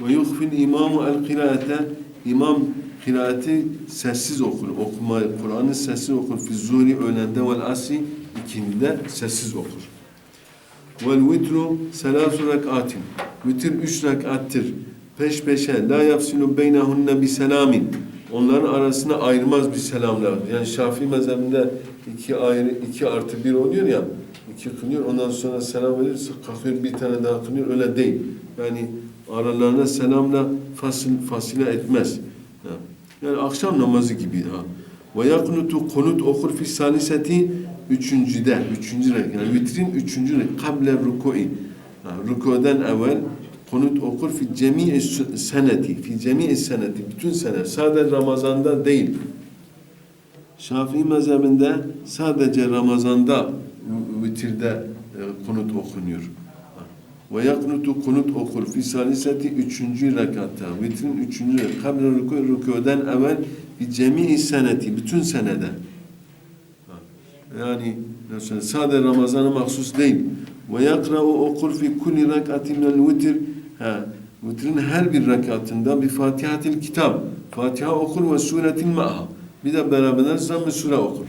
Ve yuhfil imamu el kıraate imam kıraati sessiz okur. Okumayı, Kur'an'ı sessiz okur. Fi zuhri öğlende vel asri ikindide sessiz okur. Vel vitru selasu rekatin. Vitir üç rekattır. Peş peşe. La yafsilu beynehunne bi selamin. Onların arasına ayırmaz bir selamla. Yani Şafii mezhebinde iki ayrı, iki artı bir oluyor ya. iki kılıyor. Ondan sonra selam verirse kalkıyor bir tane daha kılıyor. Öyle değil. Yani aralarına selamla fasil, fasile etmez. Yani akşam namazı gibi ha. Ve yaknutu konut okur fi saliseti üçüncüde, üçüncü renk. Yani vitrin üçüncü renk. Kable rukui. Ha, Rukudan evvel konut okur fi cemi'i seneti. Fi cemi'i seneti. Bütün sene. Sadece Ramazan'da değil. Şafii mezhebinde sadece Ramazan'da vitirde e, konut okunuyor. Ve yaknutu konut okur fi saliseti üçüncü rekatta. Vitrin üçüncü rekat. Kable ruku rukudan evvel fi cemi'i seneti. Bütün senede. Yani sadece Ramazan'a mahsus değil. Ve yakra'u okur fi kulli rekatin minel vitir. Ha, vitrin her bir rekatında bir Fatihatil kitap. Fatiha okur ve suretin ma'a. Bir de beraber zamm-ı sure okur.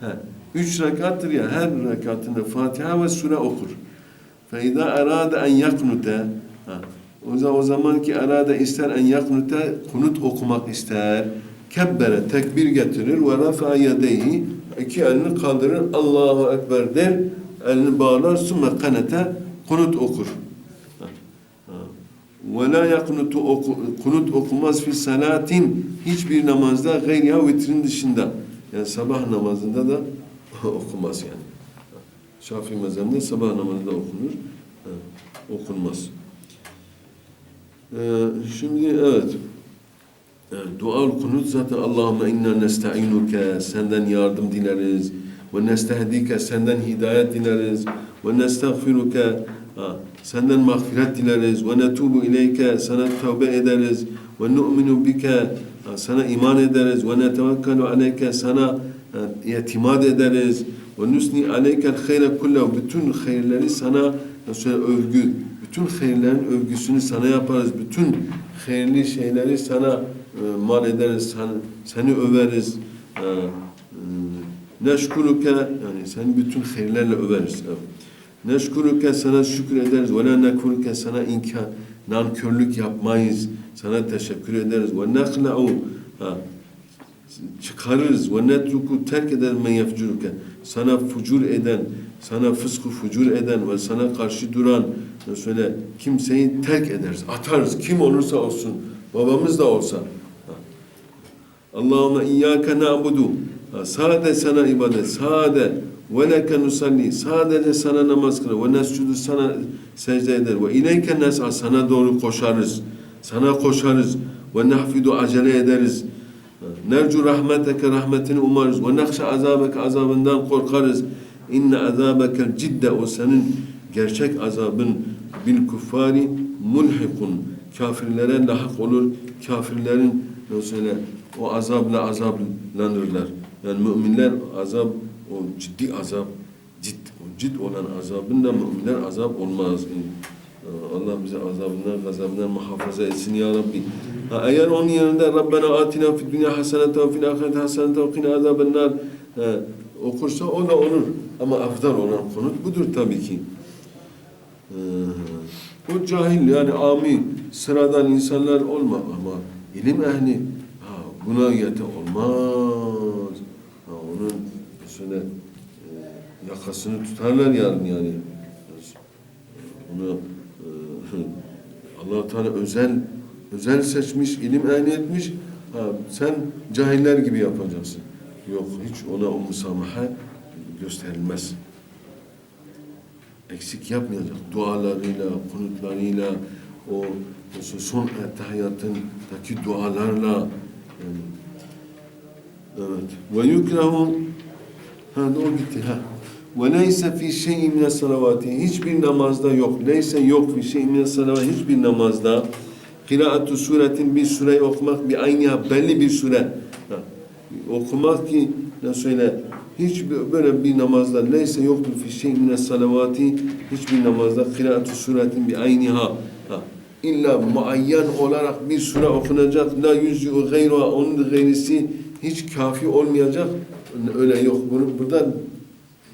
Ha, üç rekattır ya her rekatında Fatiha ve sure okur. فَاِذَا اَرَادَ اَنْ يَقْنُتَ ha, o zaman, o zaman ki arada ister en yaknute kunut okumak ister. Kebbere tekbir getirir ve rafa yedeyhi iki elini kaldırır Allahu Ekber der elini bağlar sümme kanete kunut okur. Ve la yaknutu oku, kunut okumaz fi salatin hiçbir namazda gayriha vitrin dışında. Yani sabah namazında da okumaz yani. Şafii mezhebinde sabah namazında okunur. Ha, okunmaz. Ee, şimdi evet. Yani dua kunut zaten Allahümme inna nesta'inuke senden yardım dileriz. Ve nestehdike senden hidayet dileriz. Ve nestağfiruke senden mağfiret dileriz. Ve netubu ileyke sana tövbe ederiz. Ve nu'minu bike sana iman ederiz. Ve netevekkelu aleyke sana ha, itimat ederiz ve nusni aleykel hayre kullehu bütün hayırları sana nasıl övgü. Bütün hayırların övgüsünü sana yaparız. Bütün hayırlı şeyleri sana e, mal ederiz sana, seni överiz. E, e, neşkuruke yani seni bütün hayırlarla överiz. Evet. neşkuruke sana şükür ederiz. Ve la nekfuruke sana inkar nankörlük yapmayız. Sana teşekkür ederiz. Ve nehla'u çıkarırız ve netruku terk eder men yefcuruke. Sana fucur eden sana fıskı fucur eden ve sana karşı duran söyle kimseyi terk ederiz. Atarız. Kim olursa olsun. Babamız da olsa. Allahümme iyyâke na'budu. Sade sana ibadet sade. Ve leke nusalli. Sadece sana namaz kılar. Ve nescudu sana secde eder. Ve ileyke nes'a. Sana doğru koşarız. Sana koşarız. Ve nahfidu acele ederiz Nercu rahmeteke rahmetini umarız. Ve nakşa azabeke azabından korkarız. İnne azabekel cidde o senin gerçek azabın bil kuffari mulhikun. Kafirlere lahak olur. Kafirlerin mesela o azabla azaplanırlar. Yani müminler azap o ciddi azap cid, o cid olan azabında müminler azap olmaz. Allah bize azabından, gazabından muhafaza etsin ya Rabbi. Ha, eğer onun yanında Rabbena atina fid dünya hasenete ve fil ahirete hasenete ve qina azaben nar okursa o da olur. Ama afdal olan konut budur tabii ki. Ee, o cahil yani ami sıradan insanlar olma ama ilim ehli ha, buna yete olmaz. Ha, onun şöyle e, yakasını tutarlar yani yani. Onu e, allah Teala özel özel seçmiş, ilim ehli etmiş. Sen cahiller gibi yapacaksın. Yok, hiç ona o musamaha gösterilmez. Eksik yapmayacak. Dualarıyla, kunutlarıyla, o son tahiyyatındaki dualarla yani, evet. Ve yukrahu ha o gitti ha. Ve neyse fi şeyin mine salavati hiçbir namazda yok. Neyse yok fi şeyin mine salavati hiçbir namazda kıraatu suretin bir sure okumak bir aynı belli bir sure ha. okumak ki ne söyle hiç böyle bir namazda neyse yoktur fi şeyin mine salavati hiçbir namazda kıraatu suretin bir aynı ha illa muayyen olarak bir sure okunacak. La yüzü gayruha onun gayrisi hiç kafi olmayacak. Öyle yok. Bunu burada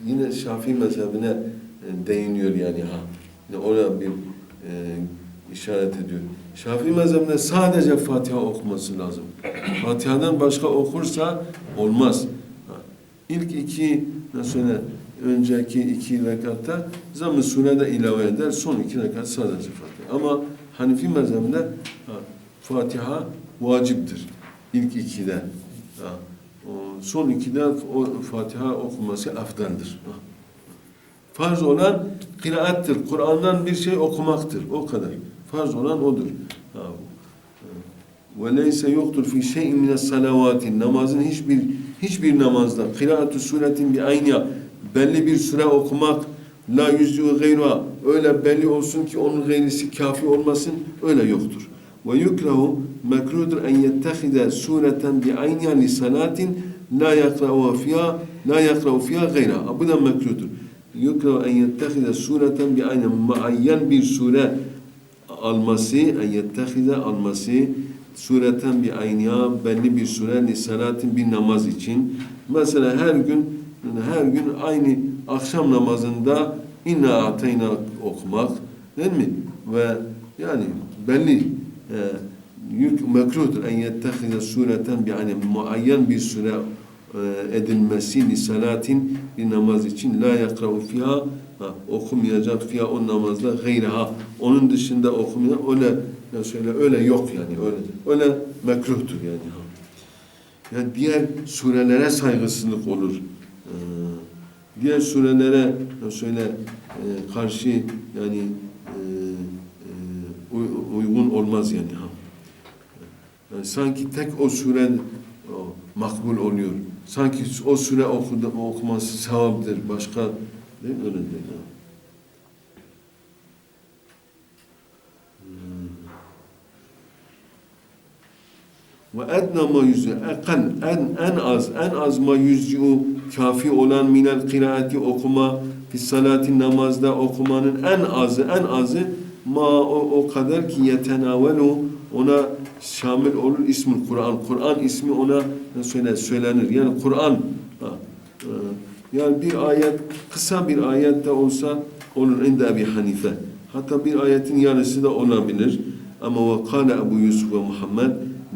yine Şafii mezhebine e, değiniyor yani ha. Yani oraya bir e, işaret ediyor. Şafii mezhebinde sadece Fatiha okuması lazım. Fatiha'dan başka okursa olmaz. İlk iki nasıl söyle önceki iki rekatta zamm-ı surede ilave eder. Son iki rekat sadece Fatiha. Ama Hanifi mezhebinde ha, Fatiha vaciptir. İlk ikide. Ha. O, son ikide o Fatiha okunması afdaldır. Ha. Farz olan kıraattır. Kur'an'dan bir şey okumaktır. O kadar. Farz olan odur. Ha. Ve leyse yoktur fi şey'in mine salavati. Namazın hiçbir hiçbir namazda kıraatü suretin bir aynya belli bir süre okumak la yüzü gayruha öyle belli olsun ki onun gayrisi kafi olmasın öyle yoktur. Ve yukrahu mekrudur en yettehide sureten bi aynya li salatin la yakra'u fiha la yakra'u fiha gayra. Bu da mekruhtur. Yukrahu en yettehide sureten bi aynya muayyen bir sure alması, en yettehide alması sureten bir ayniya belli bir sure li salatin bir namaz için. Mesela her gün her gün aynı akşam namazında inna ateyna okumak değil mi? Ve yani belli e, yük mekruhtur en yettehide sureten bir yani muayyen bir sure e, edilmesi li salatin bir namaz için la yakra'u fiha ha, okumayacak fiha o namazda gayraha onun dışında okumayacak öyle ya söyle öyle yok yani öyle öyle mekruhtur yani. ha. Yani diğer surelere saygısızlık olur. Ee, diğer surelere ya söyle e, karşı yani e, e, uy- uygun olmaz yani ha. Yani sanki tek o sure makbul oluyor. Sanki o sure okudu, okuması sevaptır. Başka değil mi? öyle değil. Ha. Ve edna ma yüzü ekal en en az en az ma yüzü kafi olan minel kıraati okuma fi salati namazda okumanın en azı en azı ma o, o kadar ki yetenavelu ona şamil olur ismi Kur'an. Kur'an ismi ona söyle söylenir. Yani Kur'an e, yani bir ayet kısa bir ayet de olsa olur inde Ebi Hanife. Hatta bir ayetin yarısı da olabilir. Ama ve kâle Ebu Yusuf ve Muhammed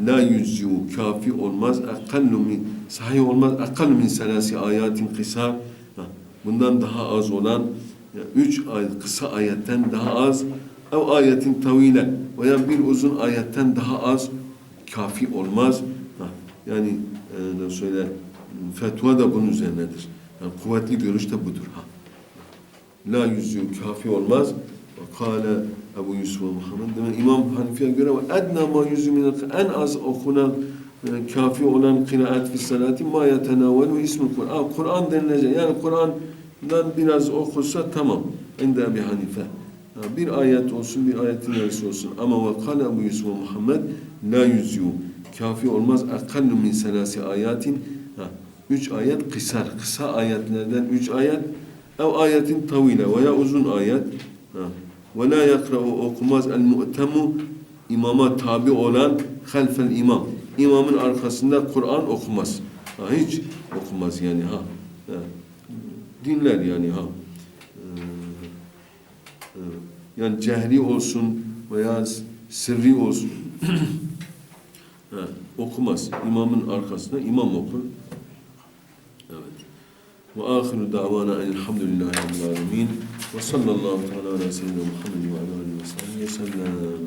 la yüzyu kafi olmaz akallu min sahih olmaz akallu min selasi ayatin kısar Ha, bundan daha az olan ya, üç ayet kısa ayetten daha az ev ayetin tavile. Veya bir uzun ayetten daha az kafi olmaz. Yani e, söyle fetva da bunun üzerinedir. Yani kuvvetli görüş de budur. Ha. La yüzü kafi olmaz. Ve kâle Ebu Yusuf Muhammed demek İmam Hanifi'ye göre edna ma yüzü minel en az okunan e, kafi olan kıraat fi salati ma yetenavelu ismi Kur'an. Kur'an denilecek. Yani Kur'an'dan biraz okursa tamam. İnde Ebi Hanife. Bir ayet olsun, bir ayetin yarısı olsun. Ama ve kâle Ebu Yusuf Muhammed la yüzü kafi olmaz. Akallu min selasi ayatin. Ha, Üç ayet kısar. Kısa ayetlerden üç ayet. Ev ayetin tavile veya uzun ayet. Ha. Ve la yakra'u okumaz el mu'temu imama tabi olan halfel imam. İmamın arkasında Kur'an okumaz. Ha, hiç okumaz yani ha. ha. Dinler yani ha. Ee, yani cehri olsun veya sırrı olsun. ha, okumaz. İmamın arkasında imam okur. Evet. Ve ahiru davana elhamdülillahi rabbil alemin. Ve sallallahu teala ala seyyidina Muhammed ve ala alihi ve sellem.